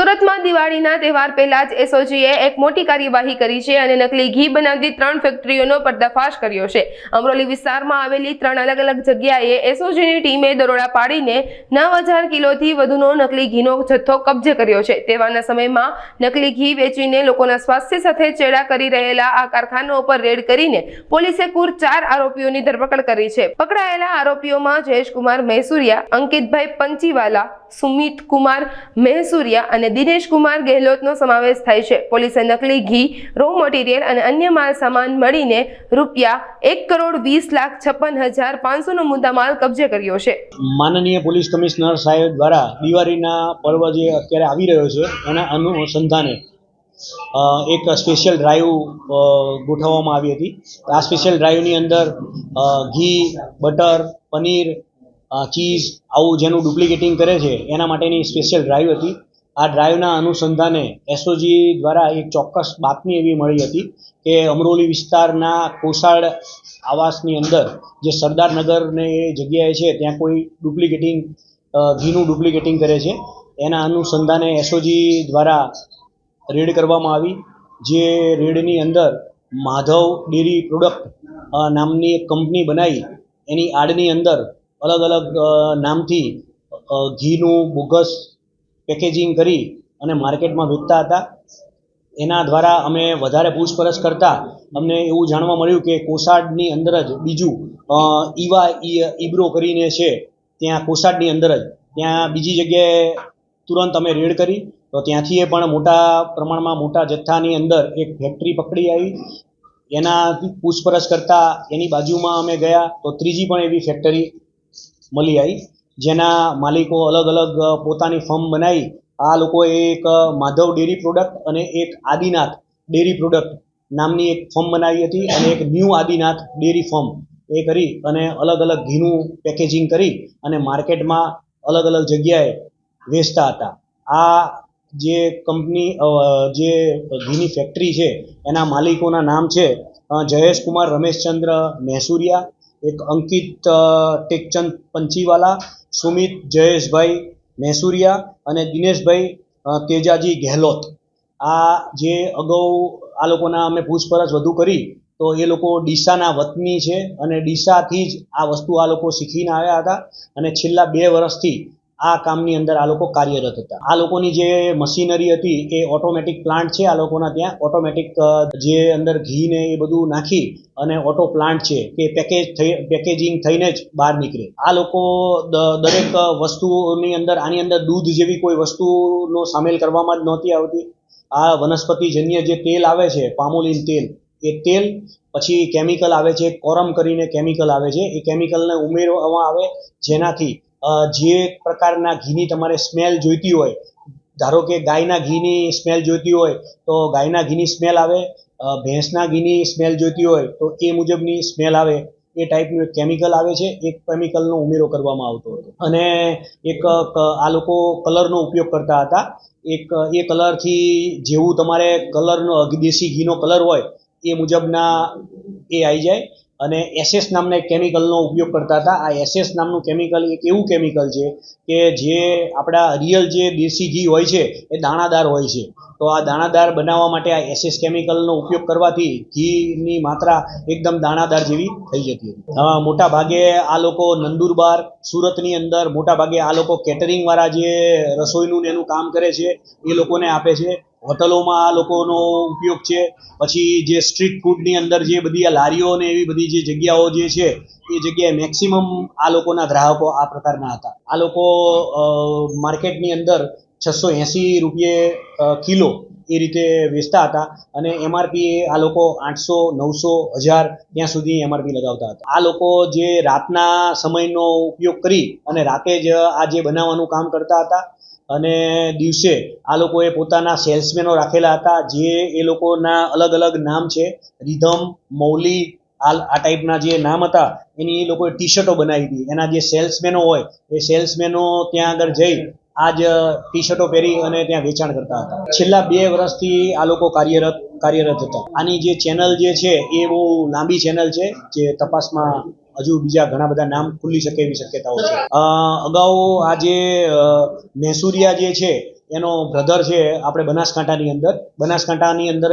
સુરતમાં દિવાળીના તહેવાર પહેલા જ એસઓજીએ એક મોટી કાર્યવાહી કરી છે અને નકલી ઘી બનાવતી ત્રણ ફેક્ટરીઓનો પર્દાફાશ કર્યો છે. અમરોલી વિસ્તારમાં આવેલી ત્રણ અલગ અલગ જગ્યાએ એસઓજીની ટીમે દરોડા પાડીને નવ હજાર કિલોથી વધુનો નકલી ઘીનો જથ્થો કબજે કર્યો છે. તેવાના સમયમાં નકલી ઘી વેચીને લોકોના સ્વાસ્થ્ય સાથે ચેડા કરી રહેલા આ કારખાના ઉપર રેડ કરીને પોલીસે કુલ ચાર આરોપીઓની ધરપકડ કરી છે. પકડાયેલા આરોપીઓમાં જયેશકુમાર મૈસુરિયા, અંકિતભાઈ પંચીવાલા સુમિત કુમાર મહેસુરિયા અને દિનેશ કુમાર ગેહલોતનો સમાવેશ થાય છે. પોલીસે નકલી ઘી રો મટીરિયલ અને અન્ય માલ સામાન મળીને રૂપિયા એક કરોડ વીસ લાખ છપ્પન હજાર પાંચસોનો મુદ્દામાલ કબજે કર્યો છે. માનનીય પોલીસ કમિશનર સાહેબ દ્વારા દિવાળીના પર્વ જે અત્યારે આવી રહ્યો છે, એના અનુસંધાને એક સ્પેશિયલ ડ્રાઈવ ગોઠવવામાં આવી હતી. આ સ્પેશિયલ ડ્રાઈવની અંદર ઘી, બટર, પનીર ચીઝ આવું જેનું ડુપ્લિકેટિંગ કરે છે, એના માટેની સ્પેશિયલ ડ્રાઈવ હતી. આ ડ્રાઈવના અનુસંધાને એસઓજી દ્વારા એક ચોક્કસ બાતમી એવી મળી હતી કે અમરોલી વિસ્તારના કોસાડ આવાસની અંદર જે સરદારનગરને એ જગ્યાએ છે, ત્યાં કોઈ ડુપ્લિકેટિંગ ઘીનું ડુપ્લિકેટિંગ કરે છે. એના અનુસંધાને એસઓજી દ્વારા રેડ કરવામાં આવી, જે રેડની અંદર માધવ ડેરી પ્રોડક્ટ નામની એક કંપની બનાવી, એની આડની અંદર અલગ અલગ નામથી ઘીનું, બોગસ, પેકેજિંગ કરી અને માર્કેટમાં વેચતા હતા. એના દ્વારા અમે વધારે પૂછપરછ કરતા અમને એવું જાણવા મળ્યું કે કોસાડની અંદર જ બીજું ઈવા ઈબ્રો કરીને છે, ત્યાં કોસાડની અંદર જ. ત્યાં બીજી જગ્યાએ તુરંત અમે રેડ કરી. તો ત્યાંથી એ પણ મોટા પ્રમાણમાં મોટા જથ્થાની અંદર એક ફેક્ટરી પકડી આવી. એના પૂછપરછ કરતા એની બાજુમાં અમે ગયા. તો ત્રીજી પણ એવી ફેક્ટરી મળી આવી. જેના માલિકો અલગ અલગ પોતાની ફર્મ બનાવી. આ લોકોએ એક માધવ ડેરી પ્રોડક્ટ અને એક આદિનાથ ડેરી પ્રોડક્ટ નામની એક ફર્મ બનાવી હતી અને એક ન્યૂ આદિનાથ ડેરી ફર્મ એ કરી અને અલગ અલગ ઘીનું પેકેજિંગ કરી અને માર્કેટમાં અલગ અલગ જગ્યાએ વેચતા હતા. આ જે કંપની જે ઘીની ફેક્ટરી છે, એના માલિકોના નામ છે જયેશ કુમાર રમેશચંદ્ર મહેસુરિયા. એક અંકિત ટેકચંદ પંચીવાલા, સુમિત, જયેશભાઈ મહેસુરિયા અને દિનેશભાઈ તેજાજી ગેહલોત. આ જે અગાઉ આ લોકોના અમે પૂછપરછ વધુ કરી, તો એ લોકો ડીસાના વતની છે અને ડીસાથી જ આ વસ્તુ આ લોકો શીખીને આવ્યા હતા. અને છેલ્લા બે વર્ષથી આ કામની અંદર આ લોકો કાર્યરત હતા. આ લોકોની જે મશીનરી હતી એ ઓટોમેટિક પ્લાન્ટ છે. આ લોકોના ત્યાં ઓટોમેટિક જે અંદર ઘી ને એ બધું નાખી અને ઓટો પ્લાન્ટ છે કે પેકેજ થઈ, પેકેજિંગ થઈને જ બહાર નીકળે. આ લોકો દરેક વસ્તુની અંદર, આની અંદર દૂધ જેવી કોઈ વસ્તુનો સામેલ કરવામાં જ નહોતી આવતી. આ વનસ્પતિજન્ય જે તેલ આવે છે, પામોલિન તેલ, એ તેલ પછી કેમિકલ આવે છે, કોરમ કરીને કેમિકલ આવે છે. એ કેમિકલને ઉમેરવામાં આવે જેનાથી જે પ્રકારના ઘીની તમારે સ્મેલ જોઈતી હોય, ધારો કે ગાયના ઘીની સ્મેલ જોઈતી હોય, તો ગાયના ઘીની સ્મેલ આવે ભેંસના ઘીની સ્મેલ જોઈતી હોય, તો એ મુજબની સ્મેલ આવે. એ ટાઈપનું એક કેમિકલ આવે છે, એક કેમિકલનો ઉમેરો કરવામાં આવતો હતો. અને એક આ લોકો કલરનો ઉપયોગ કરતા હતા. એક, એ કલરથી જેવું તમારે કલરનો દેશી ઘીનો કલર હોય, એ મુજબના એ આવી જાય. અને એસએસ નામના એક કેમિકલનો ઉપયોગ કરતા હતા. આ એસએસ નામનું કેમિકલ એક એવું કેમિકલ છે કે જે આપણા રિયલ જે દેશી ઘી હોય છે, એ દાણાદાર હોય છે. તો આ દાણાદાર બનાવવા માટે આ એસએસ કેમિકલનો ઉપયોગ કરવાથી ઘીની માત્રા એકદમ દાણાદાર જેવી થઈ જતી હતી. મોટા ભાગે આ લોકો નંદુરબાર, સુરતની અંદર મોટા ભાગે આ લોકો કેટરિંગવાળા જે રસોઈનું ને એનું કામ કરે છે, એ લોકોને આપે છે. હોટલોમાં આ લોકોનો ઉપયોગ છે. પછી જે સ્ટ્રીટ ફૂડની અંદર જે બધી આ લારીઓ ને એવી બધી જે જગ્યાઓ જે છે, એ જગ્યાએ મેક્સિમમ આ લોકોના ગ્રાહકો આ પ્રકારના હતા. આ લોકો માર્કેટની અંદર છસો એંસી રૂપિયે કિલો એ રીતે વેચતા હતા અને એમઆરપી આ લોકો આઠસો, નવસો, હજાર ત્યાં સુધી એમઆરપી લગાવતા હતા. આ લોકો જે રાતના સમયનો ઉપયોગ કરી અને રાતે જ આ જે બનાવવાનું કામ કરતા હતા અને દિવસે આ લોકોએ પોતાના સેલ્સમેનો રાખેલા હતા, જે એ લોકોના અલગ અલગ નામ છે, રિધમ, મૌલી, આ આ ટાઈપના જે નામ હતા, એની એ લોકોએ ટી શર્ટો બનાવી હતી. એના જે સેલ્સમેનો હોય, એ સેલ્સમેનો ત્યાં આગળ જઈ આ જ ટી શર્ટો પહેરી અને ત્યાં વેચાણ કરતા હતા. છેલ્લા બે વર્ષથી આ લોકો કાર્યરત કાર્યરત હતા. આની જે ચેનલ જે છે, એ બહુ લાંબી ચેનલ છે, જે તપાસમાં હજુ બીજા ઘણા બધા નામ ખુલી શકે એવી શક્યતાઓ છે. અગાઉ આ જે મહેસુરિયા જે છે એનો બ્રધર છે આપણે બનાસકાંઠાની અંદર. બનાસકાંઠાની અંદર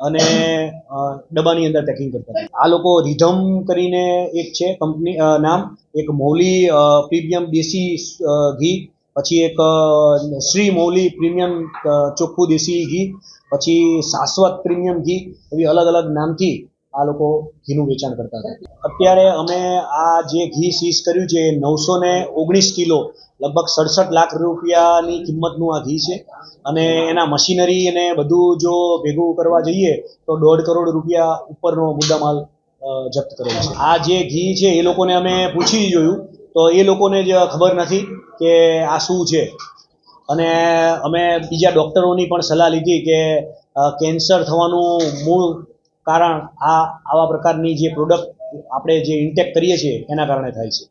અને ડબ્બાની અંદર પેકિંગ કરતા આ લોકો રિધમ કરીને એક છે કંપની નામ, એક મૌલી પ્રીમિયમ દેશી ઘી, પછી એક શ્રી મૌલી પ્રીમિયમ ચોખ્ખું દેશી ઘી, પછી શાશ્વત પ્રીમિયમ ઘી, એવી અલગ અલગ નામથી આ લોકો ઘીનું વેચાણ કરતા હતા. અત્યારે અમે આ જે ઘી સીઝ કર્યું છે નવસો ને ઓગણીસ કિલો લગભગ સડસઠ લાખ રૂપિયાની કિંમતનું આ ઘી છે. અને એના મશીનરી અને બધું જો ભેગું કરવા જઈએ, તો દોઢ કરોડ રૂપિયા ઉપરનો મુદ્દામાલ જપ્ત કરેલ છે. આ જે ઘી છે, એ લોકોને અમે પૂછી જોયું, તો એ લોકોને જ ખબર નથી કે આ શું છે. અને અમે બીજા ડૉક્ટરોની પણ સલાહ લીધી કે કેન્સર થવાનું મૂળ કારણ આ આવા પ્રકારની જે પ્રોડક્ટ આપણે જે ઇન્ટેક કરીએ છીએ, એના કારણે થાય છે.